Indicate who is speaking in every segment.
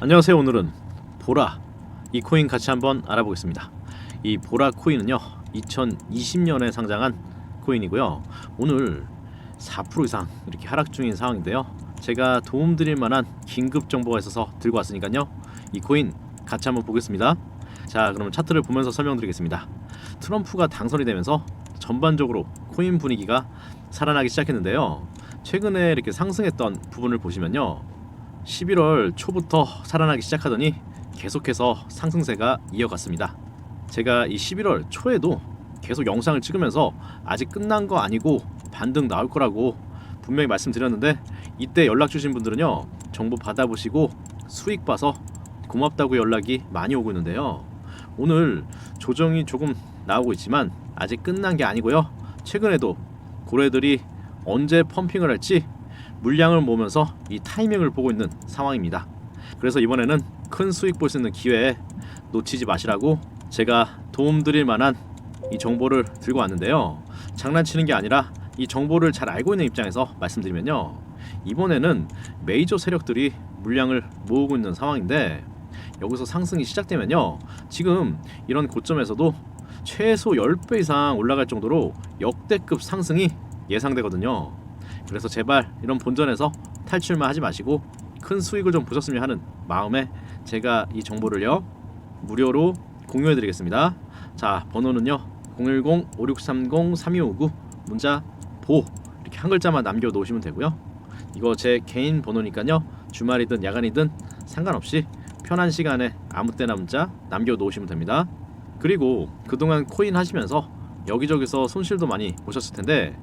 Speaker 1: 안녕하세요. 오늘은 보라 이 코인 같이 한번 알아보겠습니다. 이 보라 코인은요 2020년에 상장한 코인이고요. 오늘 4% 이상 이렇게 하락 중인 상황인데요. 제가 도움드릴 만한 긴급 정보가 있어서 들고 왔으니까요. 이 코인 같이 한번 보겠습니다. 자, 그럼 차트를 보면서 설명드리겠습니다. 트럼프가 당선이 되면서 전반적으로 코인 분위기가 살아나기 시작했는데요. 최근에 이렇게 상승했던 부분을 보시면요. 11월 초부터 살아나기 시작하더니 계속해서 상승세가 이어갔습니다. 제가 이 11월 초에도 계속 영상을 찍으면서 아직 끝난 거 아니고 반등 나올 거라고 분명히 말씀드렸는데 이때 연락 주신 분들은요 정보 받아보시고 수익 봐서 고맙다고 연락이 많이 오고 있는데요 오늘 조정이 조금 나오고 있지만 아직 끝난 게 아니고요 최근에도 고래들이 언제 펌핑을 할지 물량을 모으면서 이 타이밍을 보고 있는 상황입니다. 그래서 이번에는 큰 수익 볼 수 있는 기회에 놓치지 마시라고 제가 도움드릴 만한 이 정보를 들고 왔는데요. 장난치는 게 아니라 이 정보를 잘 알고 있는 입장에서 말씀드리면요. 이번에는 메이저 세력들이 물량을 모으고 있는 상황인데 여기서 상승이 시작되면요. 지금 이런 고점에서도 최소 10배 이상 올라갈 정도로 역대급 상승이 예상되거든요. 그래서 제발 이런 본전에서 탈출만 하지 마시고 큰 수익을 좀 보셨으면 하는 마음에 제가 이 정보를요 무료로 공유해 드리겠습니다. 자 번호는요 010-5630-3259 문자 보 이렇게 한 글자만 남겨 놓으시면 되고요. 이거 제 개인 번호니까요 주말이든 야간이든 상관없이 편한 시간에 아무 때나 문자 남겨 놓으시면 됩니다. 그리고 그동안 코인 하시면서 여기저기서 손실도 많이 보셨을 텐데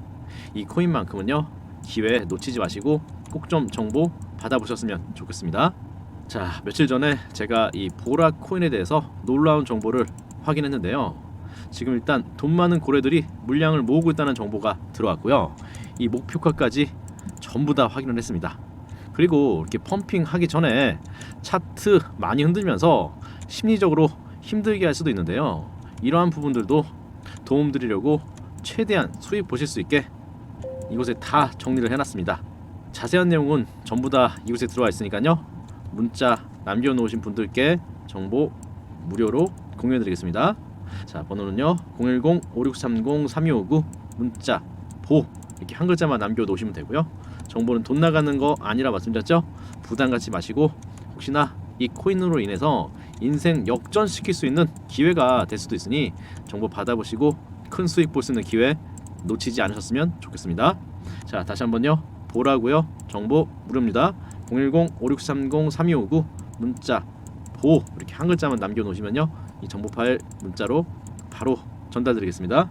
Speaker 1: 이 코인만큼은요 기회 놓치지 마시고 꼭 좀 정보 받아보셨으면 좋겠습니다. 자 며칠 전에 제가 이 보라 코인에 대해서 놀라운 정보를 확인했는데요. 지금 일단 돈 많은 고래들이 물량을 모으고 있다는 정보가 들어왔고요. 이 목표가까지 전부 다 확인을 했습니다. 그리고 이렇게 펌핑 하기 전에 차트 많이 흔들면서 심리적으로 힘들게 할 수도 있는데요. 이러한 부분들도 도움 드리려고 최대한 수익 보실 수 있게 이곳에 다 정리를 해놨습니다. 자세한 내용은 전부 다 이곳에 들어와 있으니까요. 문자 남겨놓으신 분들께 정보 무료로 공유해드리겠습니다. 자 번호는요 010-5630-3259 문자 보 이렇게 한 글자만 남겨놓으시면 되고요. 정보는 돈 나가는 거 아니라 말씀드렸죠. 부담 갖지 마시고 혹시나 이 코인으로 인해서 인생 역전시킬 수 있는 기회가 될 수도 있으니 정보 받아보시고 큰 수익 볼 수 있는 기회 놓치지 않으셨으면 좋겠습니다. 자 다시 한번요 보라고요 정보 무료입니다. 010-5630-3259 문자 보 이렇게 한 글자만 남겨놓으시면요 이 정보 파일 문자로 바로 전달드리겠습니다.